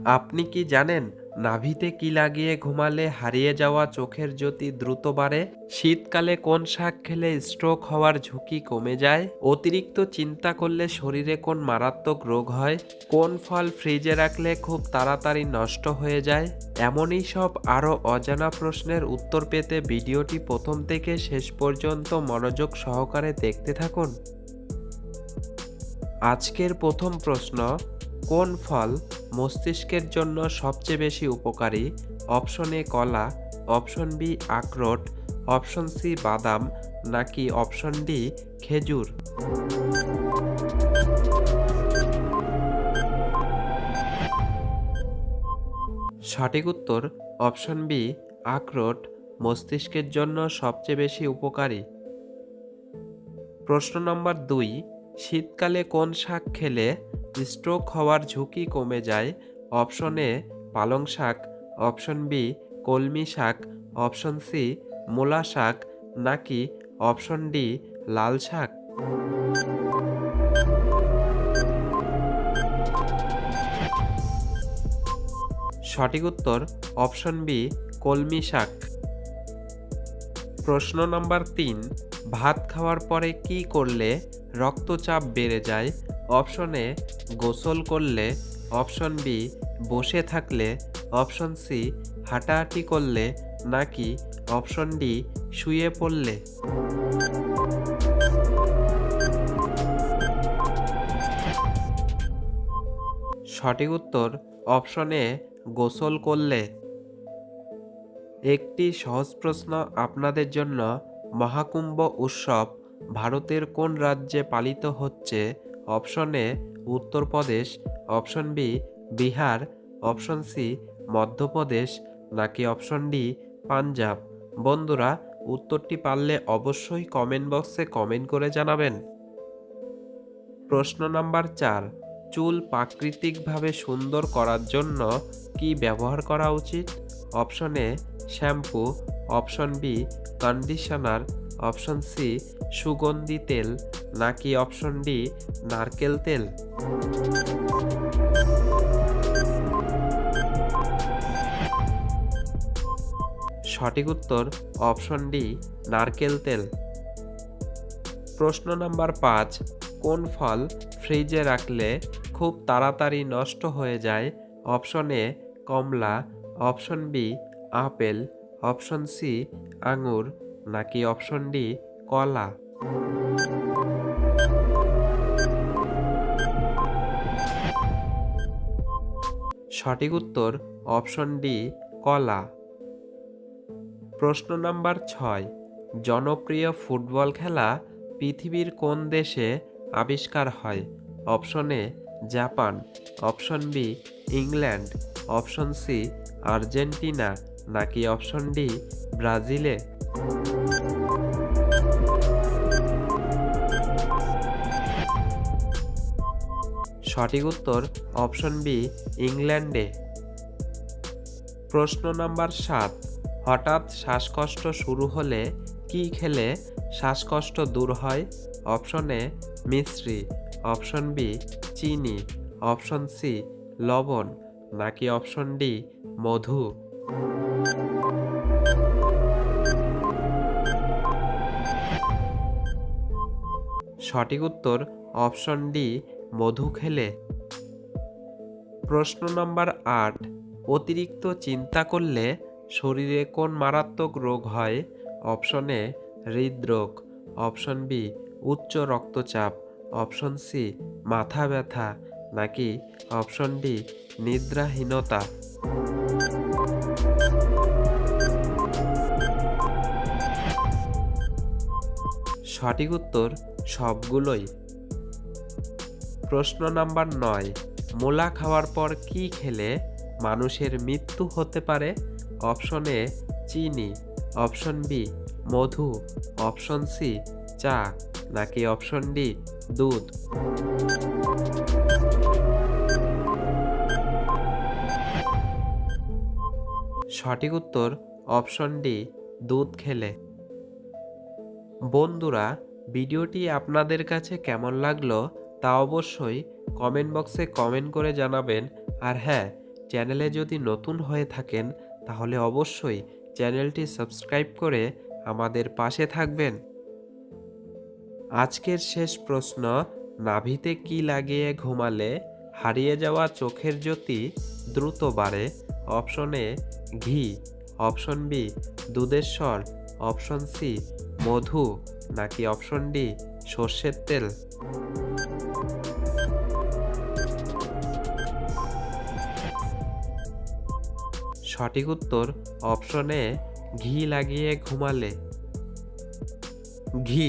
আপনি কি জানেন নাভিতে কি লাগিয়ে ঘুমালে হারিয়ে যাওয়া চোখের জ্যোতি দ্রুত বাড়ে? শীতকালে কোন শাক খেলে স্ট্রোক হওয়ার ঝুঁকি কমে যায়? অতিরিক্ত চিন্তা করলে শরীরে কোন মারাত্মক রোগ হয়? কোন ফল ফ্রিজে রাখলে খুব তাড়াতাড়ি নষ্ট হয়ে যায়? এমনই সব আরও অজানা প্রশ্নের উত্তর পেতে ভিডিওটি প্রথম থেকে শেষ পর্যন্ত মনোযোগ সহকারে দেখতে থাকুন। আজকের প্রথম প্রশ্ন কোন ফল মস্তিষ্কের জন্য সবচেয়ে বেশি উপকারী? অপশন এ কলা, অপশন বি আখরোট, অপশন সি বাদাম, নাকি অপশন ডি খেজুর? সঠিক উত্তর অপশন বি আখরোট, মস্তিষ্কের জন্য সবচেয়ে বেশি উপকারী। প্রশ্ন নম্বর দুই, শীতকালে কোন শাক খেলে স্ট্রোক হওয়ার ঝুঁকি কমে যায়। অপশন এ পালং শাক। অপশন বি কলমি শাক। অপশন সি মূলা শাক। নাকি অপশন ডি লাল শাক? সঠিক উত্তর অপশন বি কলমি শাক। প্রশ্ন নাম্বার তিন, ভাত খাওয়ার পরে কি করলে রক্তচাপ বেড়ে যায়? অপশন এ গোসল করলে অপশন বি বসে থাকলে, অপশন সি হাঁটাহাঁটি করলে নাকি অপশন ডি শুয়ে পড়লে। সঠিক উত্তর অপশন এ গোসল করলে। একটি সহজ প্রশ্ন আপনাদের জন্য। মহাকুম্ভ উৎসব ভারতের কোন রাজ্যে পালিত হচ্ছে? Option A Uttar Pradesh, option B Bihar, option C Madhya Pradesh নাকি অপশন ডি পাঞ্জাব। বন্ধুরা, উত্তরটি পারলে অবশ্যই কমেন্ট বক্সে কমেন্ট করে জানাবেন। প্রশ্ন নাম্বার চার, চুল প্রাকৃতিকভাবে সুন্দর করার জন্য কি ব্যবহার করা উচিত? Option A, shampoo, option B conditioner option C, সুগন্ধি তেল নাকি অপশন ডি, নারকেল তেল? সঠিক উত্তর, অপশন ডি, নারকেল তেল। প্রশ্ন নাম্বার পাঁচ, কোন ফল ফ্রিজে রাখলে খুব তাড়াতাড়ি নষ্ট হয়ে যায়? Option A, Kamala. Option B, apple. Option C, আঙুর। নাকি অপশন ডি, কলা? সঠিক উত্তর অপশন ডি, কলা। প্রশ্ন নাম্বার ছয়, জনপ্রিয় ফুটবল খেলা পৃথিবীর কোন দেশে আবিষ্কার হয়? Option A, Japan. Option B, England. Option C, Argentina. নাকি অপশন ডি, ব্রাজিলে? সঠিক উত্তর অপশন বি, ইংল্যান্ডে। প্রশ্ন নাম্বার সাত, হঠাৎ শ্বাসকষ্ট শুরু হলে কি খেলে শ্বাসকষ্ট দূর হয়? অপশন এ মিশ্রি অপশন বি, চিনি। অপশন সি, লবণ। নাকি অপশন ডি, মধু? সঠিক উত্তর অপশন ডি মধু খেলে? প্রশ্ন নম্বর আট। অতিরিক্ত চিন্তা করলে শরীরে কোন মারাত্মক রোগ হয়? অপশন এ, হৃদরোগ। অপশন বি, উচ্চ রক্তচাপ। অপশন সি, মাথা ব্যথা। নাকি অপশন ডি, নিদ্রাহীনতা? সঠিক উত্তর সবগুলোই প্রশ্ন নাম্বার নয়, মোলা খাওয়ার পর কি খেলে মানুষের মৃত্যু হতে পারে? অপশন এ, চিনি। অপশন বি, মধু। অপশন সি, চা। নাকি অপশন ডি, দুধ? সঠিক উত্তর, অপশন ডি, দুধ খেলে। বন্ধুরা, ভিডিওটি আপনাদের কাছে কেমন লাগল? তা অবশ্যই কমেন্ট বক্সে কমেন্ট করে জানাবেন। আর হ্যাঁ চ্যানেলে যদি নতুন হয়ে থাকেন, তাহলে অবশ্যই চ্যানেলটি সাবস্ক্রাইব করে আমাদের পাশে থাকবেন। আজকের শেষ প্রশ্ন, নাভিতে কি লাগিয়ে ঘুমালে? হারিয়ে যাওয়া চোখের জ্যোতি দ্রুত বাড়ে। অপশন এ, ঘি। অপশন বি, দুধের স্বর। অপশন সি, মধু। নাকি অপশন ডি, সর্ষের তেল? সঠিক উত্তর অপশন ঘি লাগিয়ে ঘুমালে। ঘি,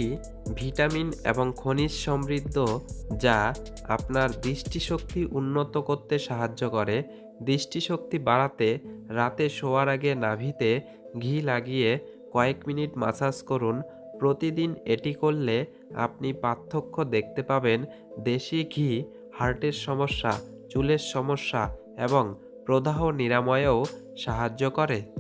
ভিটামিন এবং খনিজ সমৃদ্ধ যা আপনার দৃষ্টিশক্তি উন্নত করতে সাহায্য করে। দৃষ্টিশক্তি বাড়াতে রাতে শোয়ার আগে নাভিতে ঘি লাগিয়ে কয়েক মিনিট মাসাজ করুন। প্রতিদিন এটি করলে আপনি পার্থক্য দেখতে পাবেন। দেশি ঘি হার্টের সমস্যা, চুলের সমস্যা এবং প্রদাহ নিরাময়েও সাহায্য করে।